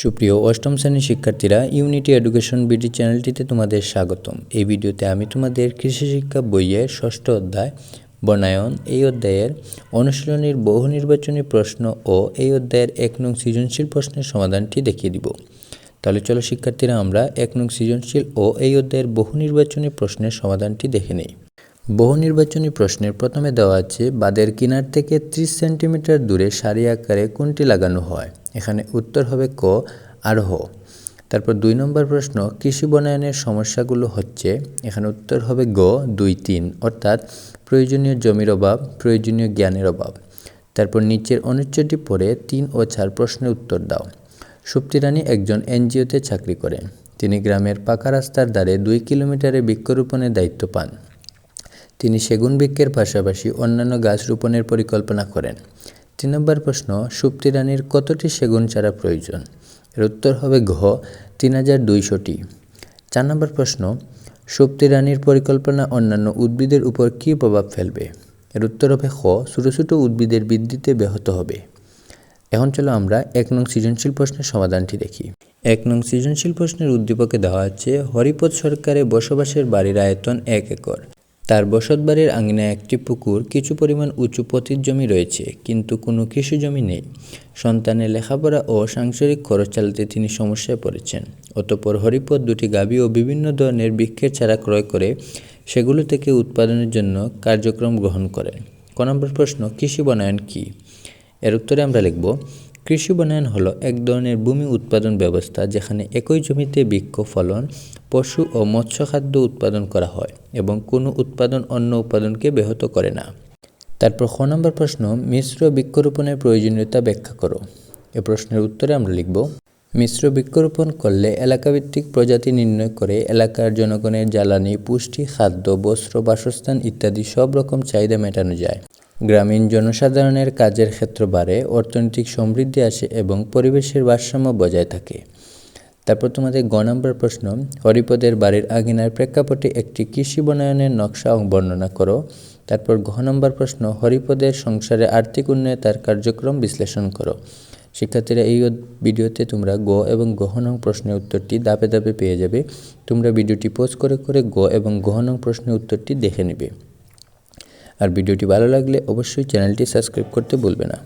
সুপ্রিয় অষ্টম শ্রেণির শিক্ষার্থীরা ইউনিটি এডুকেশন বিডি চ্যানেলটিতে তোমাদের স্বাগতম। এই ভিডিওতে আমি তোমাদের কৃষি শিক্ষা বইয়ের ষষ্ঠ অধ্যায় বনায়ন এই অধ্যায়ের অনুশীলনীর বহু নির্বাচনী প্রশ্ন ও এই অধ্যায়ের এক নং সৃজনশীল প্রশ্নের সমাধানটি দেখিয়ে দিব। তাহলে চলো শিক্ষার্থীরা, আমরা এক নং সৃজনশীল ও এই অধ্যায়ের বহু নির্বাচনী প্রশ্নের সমাধানটি দেখে নেই। বহু নির্বাচনী প্রশ্নের প্রথমে দেওয়া আছে বাদের কিনার থেকে ত্রিশ সেন্টিমিটার দূরে সারি আকারে কোনটি লাগানো হয়? এখানে উত্তর হবে ক আর হ। তারপর দুই নম্বর প্রশ্ন, কৃষি বনায়নের সমস্যাগুলো হচ্ছে, এখানে উত্তর হবে গ, দুই, তিন, অর্থাৎ প্রয়োজনীয় জমির অভাব, প্রয়োজনীয় জ্ঞানের অভাব। তারপর নিচের অনুচ্ছেদটি পড়ে তিন ও চার প্রশ্নের উত্তর দাও। সুপ্তি রানী একজন এনজিওতে চাকরি করেন। তিনি গ্রামের পাকা রাস্তার ধারে দুই কিলোমিটারে বৃক্ষরোপণের দায়িত্ব পান। তিনি সেগুন বৃক্ষের পাশাপাশি অন্যান্য গাছ রোপণের পরিকল্পনা করেন। তিন নম্বর প্রশ্ন, সুপ্তি রানীর কতটি সেগুন চারা প্রয়োজন? এর উত্তর হবে ঘ, তিন হাজার দুইশোটি। চার নম্বর প্রশ্ন, সুপ্তি রানীর পরিকল্পনা অন্যান্য উদ্ভিদের উপর কী প্রভাব ফেলবে? এর উত্তর হবে খ, ছোটো ছোটো উদ্ভিদের বৃদ্ধিতে ব্যাহত হবে। এখন চলো আমরা এক নং সৃজনশীল প্রশ্নের সমাধানটি দেখি। এক নং সৃজনশীল প্রশ্নের উদ্দীপকে দেওয়া আছে হরিপদ সরকারে বসবাসের বাড়ির আয়তন এক একর। তার বসতবাড়ির আঙিনায় একটি পুকুর, কিছু পরিমাণ উঁচু পতির জমি রয়েছে, কিন্তু কোনো কৃষি জমি নেই। সন্তানের লেখাপড়া ও সাংসারিক খরচ চালাতে তিনি সমস্যায় পড়েছেন। অতপর হরিপদ দুটি গাভী ও বিভিন্ন ধরনের বৃক্ষের চারা ক্রয় করে সেগুলো থেকে উৎপাদনের জন্য কার্যক্রম গ্রহণ করেন। ক নম্বর প্রশ্ন, কৃষি বনায়ন কী? এর উত্তরে আমরা লিখব, কৃষি বনায়ন হলো এক ধরনের ভূমি উৎপাদন ব্যবস্থা যেখানে একই জমিতে বৃক্ষ, ফলন, পশু ও মৎস্য খাদ্য উৎপাদন করা হয়। এবং কোনো উৎপাদন অন্য উৎপাদনকে ব্যাহত করে না। তারপর খ নম্বর প্রশ্ন, মিশ্র বৃক্ষরোপণের প্রয়োজনীয়তা ব্যাখ্যা করো। এ প্রশ্নের উত্তরে আমরা লিখব, মিশ্র বৃক্ষরোপণ করলে এলাকাভিত্তিক প্রজাতি নির্ণয় করে এলাকার জনগণের জ্বালানি, পুষ্টি, খাদ্য, বস্ত্র, বাসস্থান ইত্যাদি সব রকম চাহিদা মেটানো যায়। গ্রামীণ জনসাধারণের কাজের ক্ষেত্র বাড়ে, অর্থনৈতিক সমৃদ্ধি আসে এবং পরিবেশের ভারসাম্য বজায় থাকে। তারপর তোমাদের গ নম্বর প্রশ্ন, হরিপদের বাড়ির আঙিনার প্রেক্ষাপটে একটি কৃষি বনায়নের নকশা বর্ণনা করো। তারপর ঘ নম্বর প্রশ্ন, হরিপদের সংসারে আর্থিক উন্নয়নে তার কার্যক্রম বিশ্লেষণ করো। শিক্ষার্থীরা এই ভিডিওতে তোমরা গ এবং গহ প্রশ্নের উত্তরটি দাপে দাপে পেয়ে যাবে। তোমরা ভিডিওটি পোস্ট করে করে গ এবং গহ নং প্রশ্নের উত্তরটি দেখে নেবে। আর ভিডিওটি ভালো লাগলে অবশ্যই চ্যানেলটি সাবস্ক্রাইব করতে ভুলবে না।